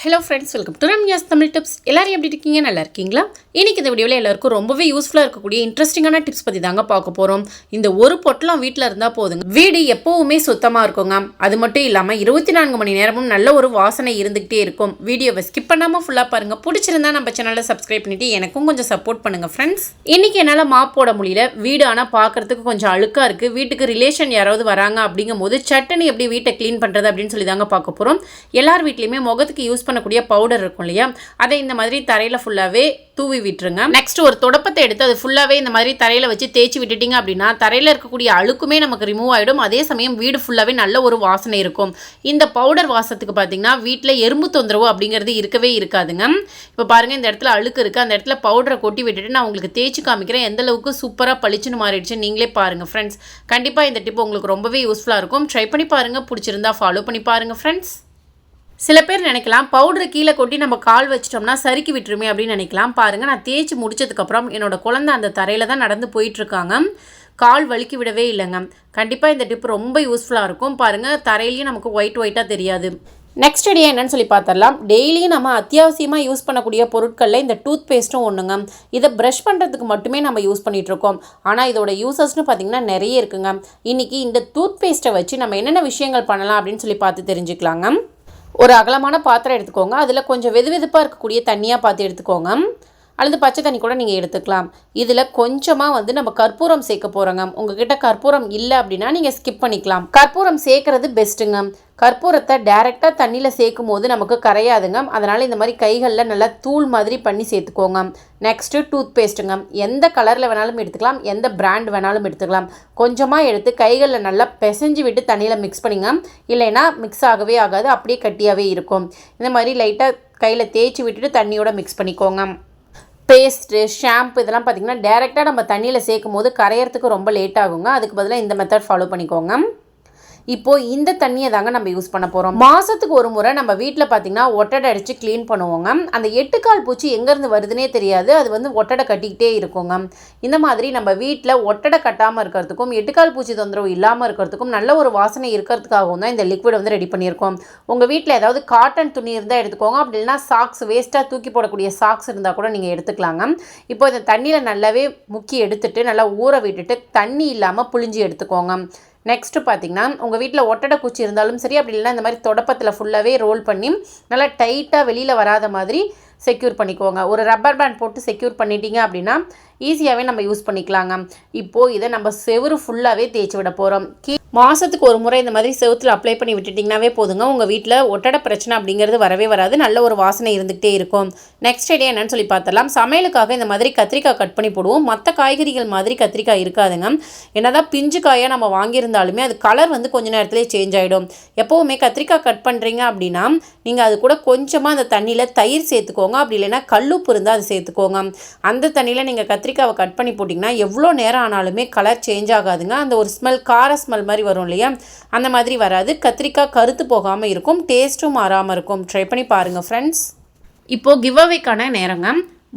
Hello friends welcome to Ramya's Tamil tips எல்லாரும் எப்படி இருக்கீங்க? நல்லா இருக்கீங்களா? இன்னைக்கு இந்த வீடியோவில் எல்லாருக்கும் ரொம்பவே யூஸ்ஃபுல்லாக இருக்கக்கூடிய இன்ட்ரெஸ்டிங்கான டிப்ஸ் பற்றி தாங்க பார்க்க போகிறோம் இந்த ஒரு பொட்டலம் வீட்டில் இருந்தால் போதுங்க. வீடு எப்போவுமே சுத்தமாக இருக்குங்க. அது மட்டும் இல்லாமல் இருபத்தி நான்கு மணி நேரமும் நல்ல ஒரு வாசனை இருந்துக்கிட்டே இருக்கும். வீடியோவை ஸ்கிப் பண்ணாமல் ஃபுல்லாக பாருங்கள் பிடிச்சிருந்தா நம்ம சேனலை சப்ஸ்கிரைப் பண்ணிவிட்டு எனக்கும் கொஞ்சம் சப்போர்ட் பண்ணுங்கள் ஃப்ரெண்ட்ஸ் இன்றைக்கி என்னால் மாப் போட முடியல. வீடு ஆனால் பார்க்கறதுக்கு கொஞ்சம் அழுக்காக இருக்குது வீட்டுக்கு ரிலேஷன் யாராவது வராங்க அப்படிங்கும் போது சட்டனி எப்படி வீட்டை க்ளீன் பண்ணுறது அப்படின்னு சொல்லி தாங்க பார்க்க போகிறோம் எல்லார் வீட்லேயுமே முகத்துக்கு யூஸ் பண்ணக்கூடிய பவுடர் இருக்கும் இல்லையா? அதை இந்த மாதிரி தரையில் ஃபுல்லாகவே தூவி விட்டுருங்க. நெக்ஸ்ட் ஒரு தொடப்பத்தை எடுத்து அது ஃபுல்லாகவே இந்த மாதிரி தரையில் வச்சு தேய்ச்சி விட்டுட்டீங்க அப்படின்னா தரையில் இருக்கக்கூடிய அழுக்குமே நமக்கு ரிமூவ் ஆகிடும் அதே சமயம் வீடு ஃபுல்லாகவே நல்ல ஒரு வாசனை இருக்கும். இந்த பவுடர் வாசத்துக்கு பார்த்தீங்கன்னா வீட்டில் எறும்பு தொந்தரவு அப்படிங்கிறது இருக்கவே இருக்காதுங்க. இப்போ பாருங்கள் இந்த இடத்துல அழுக்கு இருக்குது அந்த இடத்துல பவுடரை கொட்டி விட்டுட்டு நான் உங்களுக்கு தேய்ச்சி காமிக்கிறேன். எந்த அளவுக்கு சூப்பராக பளிச்சுன்னு மாறிடுச்சு நீங்களே பாருங்கள் ஃப்ரெண்ட்ஸ் கண்டிப்பாக இந்த டிப் உங்களுக்கு ரொம்பவே யூஸ்ஃபுல்லாக இருக்கும். ட்ரை பண்ணி பாருங்கள் பிடிச்சிருந்தா ஃபாலோ பண்ணி பாருங்கள் ஃப்ரெண்ட்ஸ் சில பேர் நினைக்கலாம் பவுடரை கீழே கொட்டி நம்ம கால் வச்சிட்டோம்னா சறுக்கி விட்டுருமே அப்படின்னு நினைக்கலாம். பாருங்கள் நான் தேய்ச்சி முடிச்சதுக்கப்புறம் என்னோட குழந்தை அந்த தரையில் தான் நடந்து போயிட்டுருக்காங்க. கால் வலிக்கி விடவே இல்லைங்க. கண்டிப்பாக இந்த டிப் ரொம்ப யூஸ்ஃபுல்லாக இருக்கும். பாருங்கள் தரையிலையும் நமக்கு ஒயிட் ஒயிட்டாக தெரியாது. நெக்ஸ்ட் டே என்னன்னு சொல்லி பார்த்துடலாம் டெய்லியும் நம்ம அத்தியாவசியமாக யூஸ் பண்ணக்கூடிய பொருட்களில் இந்த டூத் பேஸ்ட்டும் ஒன்றுங்க இதை ப்ரஷ் பண்ணுறதுக்கு மட்டுமே நம்ம யூஸ் பண்ணிகிட்ருக்கோம் ஆனால் இதோட யூசஸ்னு பார்த்தீங்கன்னா நிறைய இருக்குங்க. இன்னைக்கு இந்த டூத் பேஸ்ட்டை வச்சு நம்ம என்னென்ன விஷயங்கள் பண்ணலாம் அப்படின்னு சொல்லி பார்த்து தெரிஞ்சுக்கலாங்க. ஒரு அகலமான பாத்திரம் எடுத்துக்கோங்க. அதில் கொஞ்சம் வெது வெதுப்பாக இருக்கக்கூடிய தண்ணியாக பார்த்து எடுத்துக்கோங்க. அல்லது பச்சை தண்ணி கூட நீங்கள் எடுத்துக்கலாம். இதில் கொஞ்சமாக வந்து நம்ம கற்பூரம் சேர்க்க போகிறோங்க உங்ககிட்ட கற்பூரம் இல்லை அப்படின்னா நீங்கள் ஸ்கிப் பண்ணிக்கலாம். கற்பூரம் சேர்க்கறது பெஸ்ட்டுங்க கற்பூரத்தை டைரெக்டாக தண்ணியில் சேர்க்கும் போது நமக்கு கரையாதுங்க. அதனால் இந்த மாதிரி கைகளில் நல்லா தூள் மாதிரி பண்ணி சேர்த்துக்கோங்க. நெக்ஸ்ட்டு டூத் பேஸ்ட்டுங்க எந்த கலரில் வேணாலும் எடுத்துக்கலாம். எந்த பிராண்ட் வேணாலும் எடுத்துக்கலாம். கொஞ்சமாக எடுத்து கைகளில் நல்லா பிசைஞ்சு விட்டு தண்ணியில் மிக்ஸ் பண்ணிங்க. இல்லைன்னா மிக்ஸ் ஆகவே ஆகாது. அப்படியே கட்டியாகவே இருக்கும். இந்த மாதிரி லைட்டாக கையில் தேய்ச்சி விட்டுட்டு தண்ணியோட மிக்ஸ் பண்ணிக்கோங்க. பேஸ்ட்டு ஷாம்பு இதெல்லாம் பார்த்திங்கன்னா டேரெக்டாக நம்ம தண்ணியில் சேர்க்கும் போது கரையிறதுக்கு ரொம்ப லேட் ஆகுங்க. அதுக்கு பதிலாக இந்த மெத்தட் ஃபாலோ பண்ணிக்கோங்க. இப்போது இந்த தண்ணியை தாங்க நம்ம யூஸ் பண்ண போகிறோம் மாதத்துக்கு ஒரு முறை நம்ம வீட்டில் பார்த்தீங்கன்னா ஒட்டடை அடித்து க்ளீன் பண்ணுவோங்க. அந்த எட்டுக்கால் பூச்சி எங்கேருந்து வருதுன்னே தெரியாது. அது வந்து ஒட்டடை கட்டிக்கிட்டே இருக்குங்க. இந்த மாதிரி நம்ம வீட்டில் ஒட்டடை கட்டாமல் இருக்கிறதுக்கும் எட்டுக்கால் பூச்சி தொந்தரவு இல்லாமல் இருக்கிறதுக்கும் நல்ல ஒரு வாசனை இருக்கிறதுக்காகவும் தான் இந்த லிக்விட் வந்து ரெடி பண்ணியிருக்கோம். உங்கள் வீட்டில் ஏதாவது காட்டன் துணி இருந்தால் எடுத்துக்கோங்க. அப்படி இல்லைனா சாக்ஸ் வேஸ்ட்டாக தூக்கி போடக்கூடிய சாக்ஸ் இருந்தால் கூட நீங்கள் எடுத்துக்கலாங்க. இப்போ இந்த தண்ணியில் நல்லாவே முக்கி எடுத்துட்டு நல்லா ஊற விட்டுட்டு தண்ணி இல்லாமல் புழிஞ்சி எடுத்துக்கோங்க. நெக்ஸ்ட்டு பார்த்தீங்கன்னா உங்கள் வீட்டில் ஒட்டடை குச்சி இருந்தாலும் சரி அப்படி இல்லைன்னா இந்த மாதிரி தொடப்பத்தில் ஃபுல்லாகவே ரோல் பண்ணி நல்லா டைட்டாக வெளியில் வராத மாதிரி செக்யூர் பண்ணிக்கோங்க. ஒரு ரப்பர் பேண்ட் போட்டு செக்யூர் பண்ணிட்டீங்க அப்படின்னா ஈஸியாகவே நம்ம யூஸ் பண்ணிக்கலாங்க. இப்போது இதை நம்ம செவுரு ஃபுல்லாகவே தேய்ச்சி விட போகிறோம் கீ மாதத்துக்கு ஒரு முறை இந்த மாதிரி செவுத்தில் அப்ளை பண்ணி விட்டுட்டிங்கனாவே போதுங்க. உங்கள் வீட்டில் ஒட்டடை பிரச்சனை அப்படிங்கிறது வரவே வராது. நல்ல ஒரு வாசனை இருந்துகிட்டே இருக்கும். நெக்ஸ்ட் ஐடியா என்னன்னு சொல்லி பார்த்தலாம் சமையலுக்காக இந்த மாதிரி கத்திரிக்காய் கட் பண்ணி போடுவோம். மற்ற காய்கறிகள் மாதிரி கத்திரிக்காய் இருக்காதுங்க. என்னதான் பிஞ்சு காயாக நம்ம வாங்கியிருந்தாலுமே அது கலர் வந்து கொஞ்ச நேரத்துலேயே சேஞ்ச் ஆகிடும் எப்போவுமே கத்திரிக்காய் கட் பண்ணுறீங்க அப்படின்னா நீங்கள் அது கூட கொஞ்சமாக அந்த தண்ணியில் தயிர் சேர்த்துக்கோங்க. அப்படி இல்லைன்னா கல்லுப்பு இருந்தால் அது சேர்த்துக்கோங்க. அந்த தண்ணியில் நீங்கள் கத்திரிக்காவை கட் பண்ணி போட்டிங்கன்னா எவ்வளோ நேரம் ஆனாலுமே கலர் சேஞ்ச் ஆகாதுங்க. அந்த ஒரு ஸ்மெல் கார ஸ்மெல் மாதிரி வரும் இல்லையா? அந்த மாதிரி வராது. கத்திரிக்காய் கருத்து போகாமல் இருக்கும். டேஸ்ட்டும் மாறாமல் இருக்கும். ட்ரை பண்ணி பாருங்கள் ஃப்ரெண்ட்ஸ் இப்போது கிவ் அவேக்கான நேரங்க.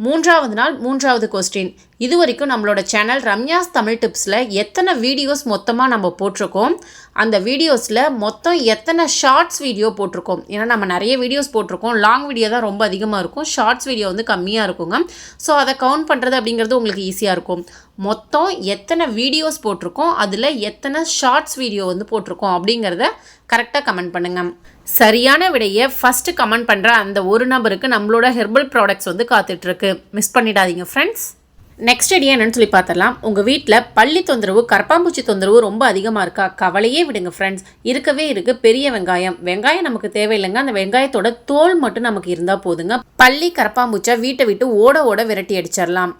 மூன்றாவது நாள் மூன்றாவது கொஸ்டின் இது வரைக்கும் நம்மளோட சேனல் ரம்யாஸ் தமிழ் டிப்ஸில் எத்தனை வீடியோஸ் மொத்தமாக நம்ம போட்டிருக்கோம்? அந்த வீடியோஸில் மொத்தம் எத்தனை ஷார்ட்ஸ் வீடியோ போட்டிருக்கோம்? ஏன்னா நம்ம நிறைய வீடியோஸ் போட்டிருக்கோம். லாங் வீடியோ தான் ரொம்ப அதிகமாக இருக்கும். ஷார்ட்ஸ் வீடியோ வந்து கம்மியாக இருக்குங்க. ஸோ அதை கவுண்ட் பண்ணுறது அப்படிங்கிறது உங்களுக்கு ஈஸியாக இருக்கும். மொத்தம் எத்தனை வீடியோஸ் போட்டிருக்கோம் அதில் எத்தனை ஷார்ட்ஸ் வீடியோ வந்து போட்டிருக்கோம் அப்படிங்கிறத கரெக்டாக கமெண்ட் பண்ணுங்கள் சரியான விடையை ஃபஸ்ட்டு கமெண்ட் பண்ணுற அந்த ஒரு நபருக்கு நம்மளோட ஹெர்பல் ப்ராடக்ட்ஸ் வந்து காத்துட்ருக்கு. மிஸ் பண்ணிடாதீங்க ஃப்ரெண்ட்ஸ் நெக்ஸ்ட் ஐடியா என்னன்னு சொல்லி பார்த்துடலாம் உங்கள் வீட்டில் பள்ளி தொந்தரவு கரப்பாம்பூச்சி தொந்தரவு ரொம்ப அதிகமாக இருக்கா? கவலையே விடுங்க ஃப்ரெண்ட்ஸ் இருக்கவே இருக்குது பெரிய வெங்காயம். வெங்காயம் நமக்கு தேவையில்லைங்க. அந்த வெங்காயத்தோட தோல் மட்டும் நமக்கு இருந்தால் போதுங்க. பள்ளி கரப்பாம்பூச்சை வீட்டை விட்டு ஓட ஓட விரட்டி அடிச்சிடலாம்.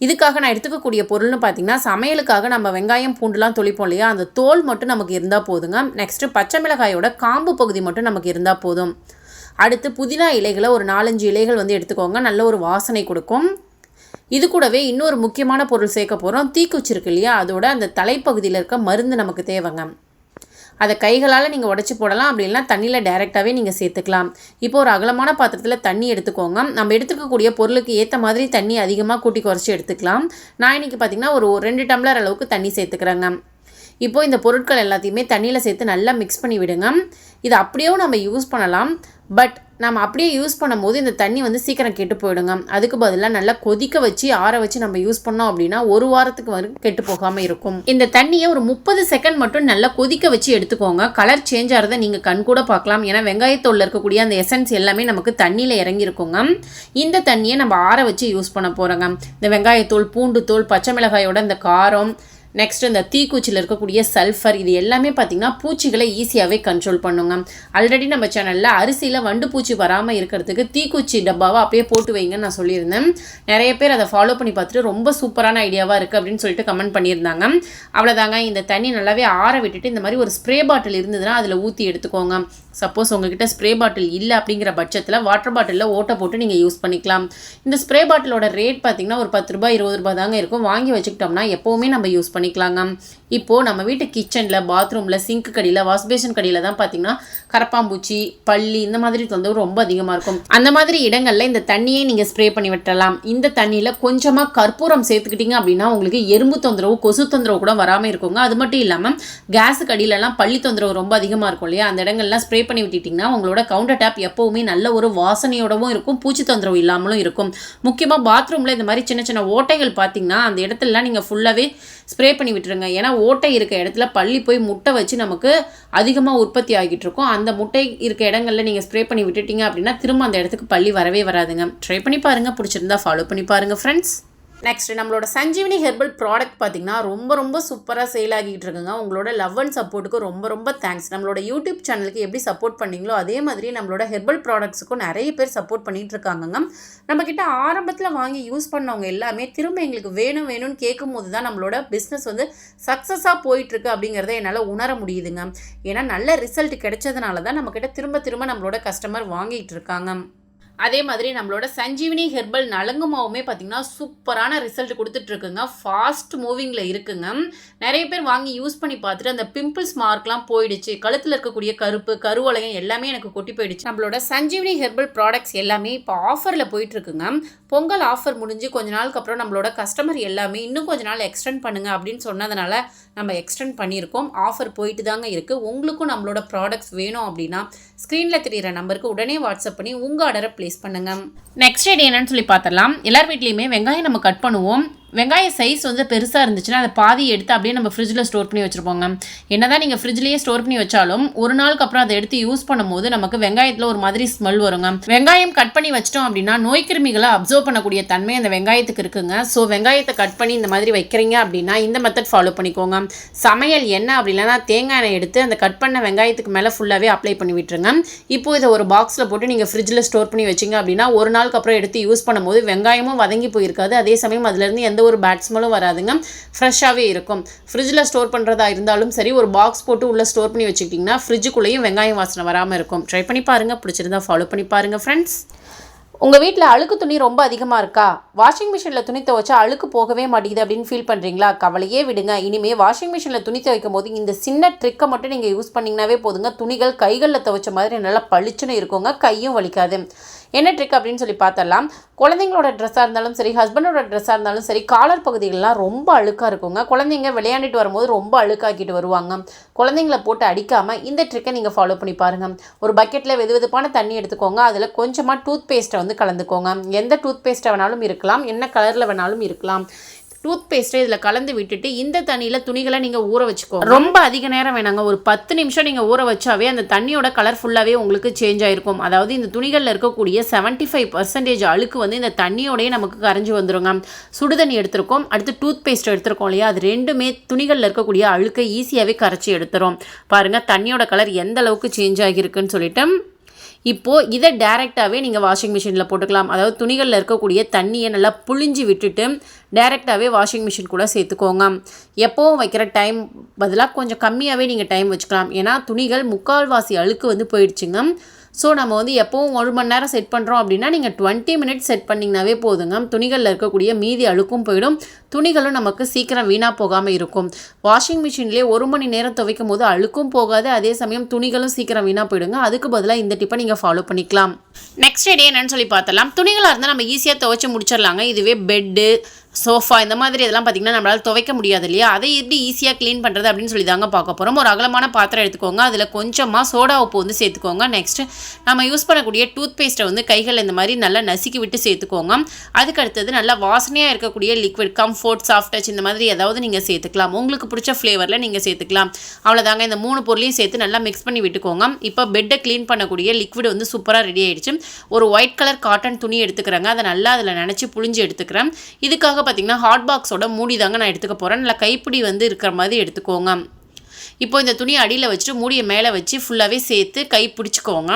இதுக்காக நான் எடுத்துக்கக்கூடிய பொருள்னு பார்த்தீங்கன்னா சமையலுக்காக நம்ம வெங்காயம் பூண்டுலாம் தொளிப்போம் இல்லையா? அந்த தோல் மட்டும் நமக்கு இருந்தால் போதுங்க. நெக்ஸ்ட்டு பச்சை மிளகாயோட காம்பு பகுதி மட்டும் நமக்கு இருந்தால் போதும். அடுத்து புதினா இலைகளை ஒரு நாலஞ்சு இலைகள் வந்து எடுத்துக்கோங்க. நல்ல ஒரு வாசனை கொடுக்கும். இது கூடவே இன்னொரு முக்கியமான பொருள் சேர்க்க போகிறோம் தீக்குச்சி இருக்கு இல்லையா? அதோட அந்த தலைப்பகுதியில் இருக்க மருந்து நமக்கு தேவைங்க. அதை கைகளால் நீங்கள் உடச்சி போடலாம். அப்படி இல்லைனா தண்ணியில் டைரெக்டாகவே நீங்கள் சேர்த்துக்கலாம். இப்போ ஒரு அகலமான பாத்திரத்தில் தண்ணி எடுத்துக்கோங்க. நம்ம எடுத்துக்கக்கூடிய பொருளுக்கு ஏற்ற மாதிரி தண்ணி அதிகமாக கூட்டி குறைச்சி எடுத்துக்கலாம். நான் இன்றைக்கி பார்த்திங்கன்னா ஒரு ரெண்டு டம்ளர் அளவுக்கு தண்ணி சேர்த்துக்கிறேங்க. இப்போது இந்த பொருட்கள் எல்லாத்தையுமே தண்ணியில் சேர்த்து நல்லா மிக்ஸ் பண்ணி விடுங்க. இது அப்படியும் நம்ம யூஸ் பண்ணலாம். பட் நம்ம அப்படியே யூஸ் பண்ணும்போது இந்த தண்ணி வந்து சீக்கிரம் கெட்டு போயிடுங்க. அதுக்கு பதிலாக நல்லா கொதிக்க வச்சு ஆற வச்சு நம்ம யூஸ் பண்ணோம் அப்படின்னா ஒரு வாரத்துக்கு வரைக்கும் கெட்டு போகாமல் இருக்கும். இந்த தண்ணியை ஒரு முப்பது செகண்ட் மட்டும் நல்லா கொதிக்க வச்சு எடுத்துக்கோங்க. கலர் சேஞ்ச் ஆகிறத நீங்கள் கண் கூட பார்க்கலாம். ஏன்னா வெங்காயத்தோலில் இருக்கக்கூடிய அந்த எசன்ஸ் எல்லாமே நமக்கு தண்ணியில் இறங்கியிருக்குங்க. இந்த தண்ணியை நம்ம ஆற வச்சு யூஸ் பண்ண போகிறோங்க இந்த வெங்காயத்தோல் பூண்டு தோல் பச்சை மிளகாயோட இந்த காரம் நெக்ஸ்ட் இந்த தீக்குச்சியில் இருக்கக்கூடிய சல்ஃபர் இது எல்லாமே பார்த்திங்கன்னா பூச்சிகளை ஈஸியாகவே கண்ட்ரோல் பண்ணுங்க. ஆல்ரெடி நம்ம சேனலில் அரிசியில் வண்டு பூச்சி வராமல் இருக்கிறதுக்கு தீக்குச்சி டப்பாவை அப்படியே போட்டு வைங்கன்னு நான் சொல்லியிருந்தேன். நிறைய பேர் அதை ஃபாலோ பண்ணி பார்த்துட்டு ரொம்ப சூப்பரான ஐடியாவாக இருக்குது அப்படின்னு சொல்லிட்டு கமெண்ட் பண்ணியிருந்தாங்க. அவ்வளோதாங்க இந்த தண்ணி நல்லாவே ஆற விட்டுட்டு இந்த மாதிரி ஒரு ஸ்ப்ரே பாட்டில் இருந்ததுன்னா அதில் ஊற்றி எடுத்துக்கோங்க. சப்போஸ் உங்ககிட்ட ஸ்ப்ரே பாட்டில் இல்லை அப்படிங்கிற பட்சத்தில் வாட்டர் பாட்டிலில் ஓட்டை போட்டு நீங்கள் யூஸ் பண்ணிக்கலாம். இந்த ஸ்ப்ரே பாட்டிலோட ரேட் பார்த்திங்கன்னா ஒரு பத்து ரூபாய் இருபது ரூபாய் தாங்க இருக்கும். வாங்கி வச்சுக்கிட்டோம்னா எப்போவுமே நம்ம யூஸ் பண்ணிக்கலாங்க. இப்போது நம்ம வீட்டு கிச்சனில் பாத்ரூமில் சிங்க் கடியில் வாஷ்பேஷன் கடியில் தான் பார்த்தீங்கன்னா கரப்பாம்பூச்சி பள்ளி இந்த மாதிரி தொந்தரவு ரொம்ப அதிகமாக இருக்கும். அந்த மாதிரி இடங்களில் இந்த தண்ணியை நீங்கள் ஸ்ப்ரே பண்ணி விட்டுறலாம். இந்த தண்ணியில் கொஞ்சமாக கற்பூரம் சேர்த்துக்கிட்டீங்க அப்படின்னா உங்களுக்கு எறும்பு தொந்தரவு கொசு தொந்தரவு கூட வராமல் இருக்குங்க. அது மட்டும் இல்லாமல் கேஸுக்கு அடியிலலாம் பள்ளி தொந்தரவு ரொம்ப அதிகமாக இருக்கும் இல்லையா? அந்த இடங்கள்லாம் ஸ்ப்ரே பண்ணி விட்டுட்டிங்கன்னா உங்களோட கவுண்டர் டேப் எப்போவுமே நல்ல ஒரு வாசனையோடவும் இருக்கும் பூச்சி தொந்தரவு இல்லாமலும் இருக்கும். முக்கியமாக பாத்ரூமில் இந்த மாதிரி சின்ன சின்ன ஓட்டைகள் பார்த்தீங்கன்னா அந்த இடத்துலலாம் நீங்கள் ஃபுல்லாகவே ஸ்ப்ரே பண்ணி விட்டுருங்க. ஏன்னா ஓட்டை இருக்க இடத்துல பள்ளி போய் முட்டை வச்சு நமக்கு அதிகமாக உற்பத்தி ஆகிட்டு இருக்கும். அந்த முட்டை இருக்க இடங்களில் நீங்கள் ஸ்ப்ரே பண்ணி விட்டுட்டீங்க அப்படின்னா திரும்ப அந்த இடத்துக்கு பள்ளி வரவே வராதுங்க. ட்ரை பண்ணி பாருங்கள் பிடிச்சிருந்தா ஃபாலோ பண்ணி பாருங்கள் ஃப்ரெண்ட்ஸ் நெக்ஸ்ட் நம்மளோட சஞ்சீவினி ஹெர்பல் ப்ராடக்ட் பார்த்தீங்கன்னா ரொம்ப ரொம்ப சூப்பராக சேல் ஆகிட்டு இருக்குங்க. உங்களோட லவ் அண்ட் சப்போர்ட்டுக்கு ரொம்ப ரொம்ப தேங்க்ஸ் நம்மளோட யூடியூப் சேனலுக்கு எப்படி சப்போர்ட் பண்ணீங்களோ அதே மாதிரி நம்மளோட ஹெர்பல் ப்ராடக்ட்ஸுக்கும் நிறைய பேர் சப்போர்ட் பண்ணிகிட்டு இருக்காங்கங்க. நம்மக்கிட்ட ஆரம்பத்தில் வாங்கி யூஸ் பண்ணவங்க எல்லாமே திரும்ப எங்களுக்கு வேணும் வேணும்னு கேட்கும் போது தான் நம்மளோட பிஸ்னஸ் வந்து சக்ஸஸாக போயிட்டுருக்கு அப்படிங்கிறத என்னால் உணர முடியுதுங்க. ஏன்னா நல்ல ரிசல்ட் கிடைச்சதுனால தான் நம்மக்கிட்ட திரும்ப திரும்ப நம்மளோட கஸ்டமர் வாங்கிட்டு இருக்காங்க. அதே மாதிரி நம்மளோட சஞ்சீவினி ஹெர்பல் நலங்கு மாவுமே பார்த்திங்கன்னா சூப்பரான ரிசல்ட் கொடுத்துட்ருக்குங்க. ஃபாஸ்ட் மூவிங்கில் இருக்குங்க. நிறைய பேர் வாங்கி யூஸ் பண்ணி பார்த்துட்டு அந்த பிம்பிள்ஸ் மார்க்லாம் போயிடுச்சு. கழுத்தில் இருக்கக்கூடிய கருப்பு கருவளையம் எல்லாமே எனக்கு கொட்டி போயிடுச்சு. நம்மளோட சஞ்சீவினி ஹெர்பல் ப்ராடக்ட்ஸ் எல்லாமே இப்போ ஆஃபரில் போயிட்டுருக்குங்க பொங்கல் ஆஃபர் முடிஞ்சு கொஞ்ச நாளுக்கு அப்புறம் நம்மளோட கஸ்டமர் எல்லாமே இன்னும் கொஞ்ச நாள் எக்ஸ்டெண்ட் பண்ணுங்க அப்படின்னு சொன்னதுனால நம்ம எக்ஸ்டெண்ட் பண்ணியிருக்கோம். ஆஃபர் போயிட்டு தாங்க இருக்குது உங்களுக்கும் நம்மளோட ப்ராடக்ட்ஸ் வேணும் அப்படின்னா ஸ்க்ரீனில் தெரிகிற நம்பருக்கு உடனே வாட்ஸ்அப் பண்ணி உங்கள் ஆர்டரை ப்ளேஸ் பண்ணுங்கள் நெக்ஸ்ட் டே என்னன்னு சொல்லி பார்த்துடலாம். எல்லார் வீட்லேயுமே வெங்காயம் நம்ம கட் பண்ணுவோம். வெங்காய சைஸ் வந்து பெருசாக இருந்துச்சுன்னா அதை பாதி எடுத்து அப்படியே நம்ம ஃப்ரிட்ஜில் ஸ்டோர் பண்ணி வச்சுருப்போங்க. என்ன தான் நீங்கள் ஃப்ரிட்ஜ்லேயே ஸ்டோர் பண்ணி வச்சாலும் ஒரு நாளுக்கு அப்புறம் அதை எடுத்து யூஸ் பண்ணும்போது நமக்கு வெங்காயத்தில் ஒரு மாதிரி ஸ்மெல் வருங்க. வெங்காயம் கட் பண்ணி வச்சிட்டோம் அப்படின்னா நோய் கிருமிகளை அப்சர்வ் பண்ணக்கூடிய தன்மை அந்த வெங்காயத்துக்கு இருக்குங்க. ஸோ வெங்காயத்தை கட் பண்ணி இந்த மாதிரி வைக்கிறீங்க அப்படின்னா இந்த மெத்தட் ஃபாலோ பண்ணிக்கோங்க. சமையல் என்ன அப்படி இல்லைன்னா தேங்காய் எண்ணெய் எடுத்து அந்த கட் பண்ண வெங்காயத்துக்கு மேலே ஃபுல்லாகவே அப்ளை பண்ணி விட்டுருங்க. இப்போ இதை ஒரு பாக்ஸில் போட்டு நீங்கள் ஃப்ரிட்ஜில் ஸ்டோர் பண்ணி வச்சிங்க அப்படின்னா ஒரு நாளுக்கு அப்புறம் எடுத்து யூஸ் பண்ணும்போது வெங்காயமும் வதங்கி போயிருக்காது. அதே சமயம் அதுலேருந்து எந்த ஒரு பேட் ஸ்மெல்லும் வராதுங்க. ஃப்ரெஷ்ஷாகவே இருக்கும். ஃப்ரிட்ஜில் ஸ்டோர் பண்ணுறதா இருந்தாலும் சரி ஒரு பாக்ஸ் போட்டு உள்ளே ஸ்டோர் பண்ணி வச்சுக்கிட்டிங்கன்னா ஃப்ரிட்ஜுக்குள்ளேயும் வெங்காயம் வாசனை வராமல் இருக்கும். ட்ரை பண்ணி பாருங்கள் பிடிச்சிருந்தா ஃபாலோ பண்ணி பாருங்கள் ஃப்ரெண்ட்ஸ் உங்கள் வீட்டில் அழுக்கு துணி ரொம்ப அதிகமாக இருக்கா? வாஷிங் மிஷினில் துணி துவைச்சா அழுக்கு போகவே மாட்டேங்குது அப்படின்னு ஃபீல் பண்ணுறீங்களா கவலையே விடுங்க. இனிமேல் வாஷிங் மிஷினில் துணி துவைக்கும் போது இந்த சின்ன ட்ரிக்கை மட்டும் நீங்கள் யூஸ் பண்ணிங்கனாவே போதுங்க. துணிகள் கைகளில் துவைச்ச மாதிரி நல்லா பளிச்சுன்னு இருக்குங்க. கையும் வலிக்காது. என்ன ட்ரிக் அப்படின்னு சொல்லி பார்த்தரலாம் குழந்தைங்களோட ட்ரெஸ்ஸாக இருந்தாலும் சரி ஹஸ்பண்டோட ட்ரெஸ்ஸாக இருந்தாலும் சரி காலர் பகுதிகளெலாம் ரொம்ப அழுக்காக இருக்குங்க. குழந்தைங்க விளையாண்டுட்டு வரும்போது ரொம்ப அழுக்காக்கிட்டு வருவாங்க. குழந்தைங்கள போட்டு அடிக்காமல் இந்த ட்ரிக்கை நீங்கள் ஃபாலோ பண்ணி பாருங்கள் ஒரு பக்கெட்டில் வெது வெதுப்பான தண்ணி எடுத்துக்கோங்க. அதில் கொஞ்சமாக டூத் பேஸ்ட்டை வந்து கலந்துக்கோங்க. எந்த டூத் பேஸ்ட்டை வேணாலும் இருக்கலாம் என்ன கலரில் வேணாலும் இருக்கலாம். டூத் பேஸ்ட்டை இதில் கலந்து விட்டுட்டு இந்த தண்ணியில் துணிகளை நீங்கள் ஊற வச்சுக்கோங்க. ரொம்ப அதிக நேரம் வேணாங்க. ஒரு பத்து நிமிஷம் நீங்கள் ஊற வச்சாவே அந்த தண்ணியோட கலர் ஃபுல்லாகவே உங்களுக்கு சேஞ்ச் ஆகிருக்கும் அதாவது இந்த துணிகளில் இருக்கக்கூடிய செவன்ட்டி ஃபைவ் பர்சன்டேஜ் அழுக்கு வந்து இந்த தண்ணியோடய நமக்கு கரைஞ்சி வந்துருங்க. சுடுதண்ணி எடுத்திருக்கோம். அடுத்து டூத் பேஸ்ட் எடுத்திருக்கோம் இல்லையா? அது ரெண்டுமே துணிகளில் இருக்கக்கூடிய அழுக்கை ஈஸியாகவே கரைச்சி எடுத்துரும். பாருங்கள் தண்ணியோட கலர் எந்த அளவுக்கு சேஞ்ச் ஆகியிருக்குன்னு சொல்லிட்டு இப்போது இதை டேரெக்டாகவே நீங்கள் வாஷிங் மிஷினில் போட்டுக்கலாம். அதாவது துணிகளில் இருக்கக்கூடிய தண்ணியை நல்லா புழிஞ்சு விட்டுட்டு டேரெக்டாகவே வாஷிங் மிஷின் கூட சேர்த்துக்கோங்க. எப்போவும் வைக்கிற டைம் பதிலாக கொஞ்சம் கம்மியாகவே நீங்கள் டைம் வச்சுக்கலாம். ஏன்னா துணிகள் முக்கால்வாசி அழுக்கு வந்து போயிடுச்சுங்க. ஸோ நம்ம வந்து எப்போவும் ஒரு மணி நேரம் செட் பண்ணுறோம் அப்படின்னா நீங்கள் டுவெண்ட்டி மினிட்ஸ் செட் பண்ணிங்கனாவே போதுங்க. துணிகளில் இருக்கக்கூடிய மீதி அழுக்கும் போயிடும். துணிகளும் நமக்கு சீக்கிரம் வீணாக போகாமல் இருக்கும். வாஷிங் மிஷின்லேயே ஒரு மணி நேரம் துவைக்கும் போது அழுக்கும் போகாது. அதே சமயம் துணிகளும் சீக்கிரம் வீணாக போயிடுங்க. அதுக்கு பதிலாக இந்த டிப்பை நீங்கள் ஃபாலோ பண்ணிக்கலாம். நெக்ஸ்ட் டே என்னென்னு சொல்லி பார்த்தலாம் துணிகளாக இருந்தால் நம்ம ஈஸியாக துவைச்சி முடிச்சிடலாங்க. இதுவே பெட்டு சோஃபா இந்த மாதிரி இதெல்லாம் பார்த்திங்கன்னா நம்மளால் துவைக்க முடியாது இல்லையா? அதை எப்படி ஈஸியாக க்ளீன் பண்ணுறது அப்படின்னு சொல்லி தாங்க பார்க்க போகிறோம் ஒரு அகலமான பாத்திரம் எடுத்துக்கோங்க. அதில் கொஞ்சமாக சோடா உப்பு வந்து சேர்த்துக்கோங்க. நெக்ஸ்ட்டு நம்ம யூஸ் பண்ணக்கூடிய டூத் பேஸ்ட்டை வந்து கைகள் இந்த மாதிரி நல்லா நசுக்கி விட்டு சேர்த்துக்கோங்க. அதுக்கு அடுத்தது நல்லா வாசனையாக இருக்கக்கூடிய லிக்விட் கம்ஃபோர்ட் சாஃப்ட் டச் இந்த மாதிரி ஏதாவது நீங்கள் சேர்த்துக்கலாம். உங்களுக்கு பிடிச்ச ஃப்ளேவரில் நீங்கள் சேர்த்துக்கலாம். அவ்வளோதாங்க இந்த மூணு பொருளையும் சேர்த்து நல்லா மிக்ஸ் பண்ணி விட்டுக்கோங்க. இப்போ பெட்டை க்ளீன் பண்ணக்கூடிய லிக்விட் வந்து சூப்பராக ரெடி ஆயிடுச்சு ஒரு ஒயிட் கலர் காட்டன் துணி எடுத்துக்கிறேங்க. அதை நல்லா அதில் நினச்சி புழிஞ்சு எடுத்துக்கிறேன். இதுக்காக பார்த்திங்கன்னா ஹாட் பாக்ஸோட மூடி தாங்க நான் எடுத்துக்க போகிறேன் நல்லா கைப்பிடி வந்து இருக்கிற மாதிரி எடுத்துக்கோங்க. இப்போ இந்த துணியை அடியில் வச்சுட்டு மூடியை மேலே வச்சு ஃபுல்லாகவே சேர்த்து கை பிடிச்சிக்கோங்க.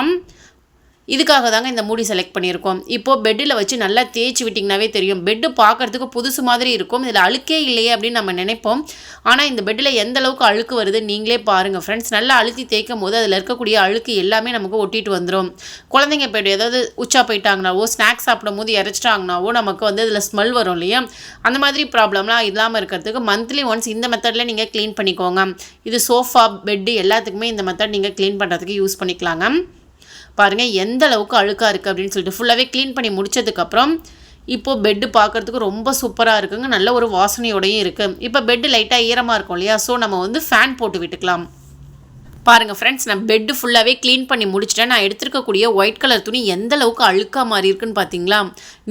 இதுக்காக தாங்க இந்த மூடி செலக்ட் பண்ணியிருக்கோம். இப்போது பெட்டில் வச்சு நல்லா தேய்ச்சி விட்டிங்கனாவே தெரியும். பெட்டு பார்க்குறதுக்கு புதுசு மாதிரி இருக்கும். இதில் அழுக்கே இல்லையே அப்படின்னு நம்ம நினைப்போம். ஆனால் இந்த பெட்டில் எந்த அளவுக்கு அழுக்கு வருது நீங்களே பாருங்கள் ஃப்ரெண்ட்ஸ் நல்லா அழுத்தி தேய்க்கும் போது அதில் இருக்கக்கூடிய அழுக்கு எல்லாமே நமக்கு ஒட்டிட்டு வந்துடும் குழந்தைங்க போய்ட்டு ஏதாவது உச்சா போயிட்டாங்கனாவோ ஸ்நாக்ஸ் சாப்பிடும் போது இறச்சிட்டாங்கனாவோ நமக்கு வந்து இதில் ஸ்மெல் வரும் இல்லையா? அந்த மாதிரி ப்ராப்ளம்லாம் இல்லாமல் இருக்கிறதுக்கு மந்த்லி ஒன்ஸ் இந்த மெத்தடில் நீங்கள் க்ளீன் பண்ணிக்கோங்க. இது சோஃபா பெட்டு எல்லாத்துக்குமே இந்த மெத்தட் நீங்கள் க்ளீன் பண்ணுறதுக்கு யூஸ் பண்ணிக்கலாங்க. பாருங்கள் எந்த அளவுக்கு அழுக்காக இருக்குது அப்படின்னு சொல்லிட்டு ஃபுல்லாகவே க்ளீன் பண்ணி முடிச்சதுக்கப்புறம் இப்போது பெட்டு பார்க்குறதுக்கு ரொம்ப சூப்பராக இருக்குங்க. நல்ல ஒரு வாசனையோடையும் இருக்குது இப்போ பெட்டு லைட்டாக ஈரமாக இருக்கும் இல்லையா? ஸோ நம்ம வந்து ஃபேன் போட்டு விட்டுக்கலாம். பாருங்கள் ஃப்ரெண்ட்ஸ் நான் பெட்டு ஃபுல்லாகவே க்ளீன் பண்ணி முடிச்சிட்டேன். நான் எடுத்துருக்கக்கூடிய ஒயிட் கலர் துணி எந்த அளவுக்கு அழுக்காக மாறி இருக்குன்னு பார்த்தீங்களா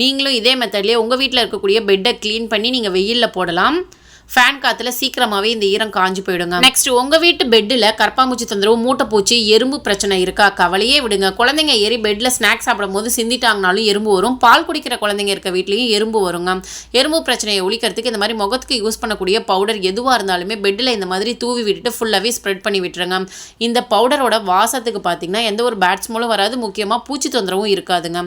நீங்களும் இதே மெத்தட்லேயே உங்கள் வீட்டில் இருக்கக்கூடிய பெட்டை க்ளீன் பண்ணி நீங்கள் வெயிலில் போடலாம். ஃபேன் காற்றுல சீக்கிரமாகவே இந்த ஈரம் காஞ்சு போயிடுங்க. நெக்ஸ்ட் உங்கள் வீட்டு பெட்டில் கரப்பாம்பூச்சி தொந்தரவு மூட்டைப்பூச்சி எறும்பு பிரச்சனை இருக்கா? கவலையே விடுங்க. குழந்தைங்க ஏறி பெட்டில் ஸ்நாக்ஸ் சாப்பிடும் போது சிந்திட்டாங்கனாலும் எறும்பு வரும். பால் குடிக்கிற குழந்தைங்க இருக்க வீட்லேயும் எறும்பு வருங்க. எறும்பு பிரச்சனையை ஒழிக்கிறதுக்கு இந்த மாதிரி முகத்துக்கு யூஸ் பண்ணக்கூடிய பவுடர் எதுவாக இருந்தாலுமே பெட்டில் இந்த மாதிரி தூவி விட்டுட்டு ஃபுல்லாகவே ஸ்ப்ரெட் பண்ணி விட்டுருங்க. இந்த பவுடரோட வாசத்துக்கு பார்த்தீங்கன்னா எந்த ஒரு பேட்ஸ் மூலம் வராது. முக்கியமாக பூச்சி தொந்தரவும் இருக்காதுங்க.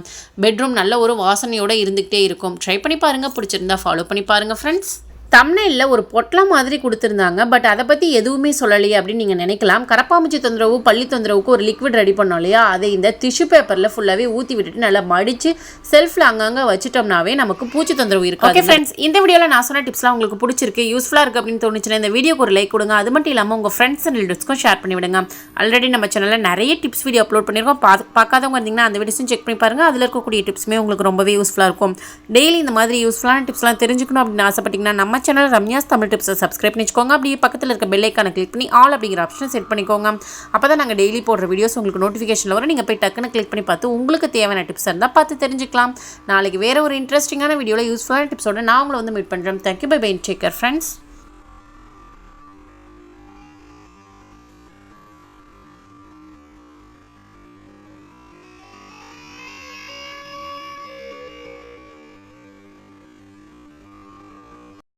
பெட்ரூம் நல்ல ஒரு வாசனையோடு இருந்துக்கிட்டே இருக்கும். ட்ரை பண்ணி பாருங்கள் பிடிச்சிருந்தா ஃபாலோ பண்ணி பாருங்கள் ஃப்ரெண்ட்ஸ் தம்னையில் ஒரு பொட்டலம் மாதிரி கொடுத்துருந்தாங்க. பட் அதை பற்றி எதுவுமே சொல்லலையே அப்படின்னு நீங்கள் நினைக்கலாம். கரப்பாம்பூச்சி தொந்தரவு பள்ளி தொந்தரவுக்கு ஒரு லிக்விட் ரெடி பண்ணோம் இல்லையா? அதை இந்த டிஷ்யூ பேப்பரில் ஃபுல்லாகவே ஊற்றி விட்டுட்டு நல்லா மடித்து செல்ஃபில் அங்கங்கே வச்சுட்டோம்னாவே நமக்கு பூச்சி தொந்தரவு இருக்கு ஓகே ஃப்ரெண்ட்ஸ் இந்த வீடியோவில் நான் சொன்ன டிப்ஸ்லாம் உங்களுக்கு பிடிச்சிருக்கு யூஸ்ஃபுல்லாக இருக்குது அப்படின்னு தோணுச்சுன்னா இந்த வீடியோக்கு ஒரு லைக் கொடுங்க. அது மட்டும் இல்லாமல் உங்கள் ஃப்ரெண்ட்ஸ் அண்ட் ரிலேட்டிவ்ஸ்க்கும் ஷேர் பண்ணி விடுங்க. ஆல்ரெடி நம்ம சேனலில் நிறைய டிப்ஸ் வீடியோ அப்லோட் பண்ணியிருக்கோம். பா பார்க்காதவங்க இருந்தீங்கன்னா அந்த வீடியோஸும் செக் பண்ணி பாருங்கள் அதில் இருக்கக்கூடிய டிப்ஸுமே உங்களுக்கு ரொம்பவே யூஸ்ஃபுல்லாக இருக்கும். டெய்லி இந்த மாதிரி யூஸ்ஃபுல்லான டிப்ஸ்லாம் தெரிஞ்சுக்கணும் அப்படின்னு ஆசைப்பட்டிங்கன்னா நம்ம சேனல் ரம்யாஸ் தமிழ் டிப்ஸை சப்ஸ்கிரைப் பண்ணிக்கோங்க அப்படியே பக்கத்தில் இருக்க பெல்லைக்கான கிளிக் பண்ணி ஆல் அப்படிங்கிற ஆப்ஷனை செட் பண்ணிக்கோங்க. அப்போ தான் நாங்கள் டெய்லி போடுற வீடியோஸ் உங்களுக்கு நோட்டிஃபிகேஷனில் வரும். நீங்கள் போய் டக்குன்னு கிளிக் பண்ணி பார்த்து உங்களுக்கு தேவையான டிப்ஸ் இருந்தால் பார்த்து தெரிஞ்சுக்கலாம். நாளைக்கு வேறு ஒரு இன்ட்ரெஸ்டிங்கான வீடியோவில் யூஸ்ஃபுல்லான டிப்ஸோட நான் உங்களை வந்து மீட் பண்ணுறேன் thank you bye bye take care friends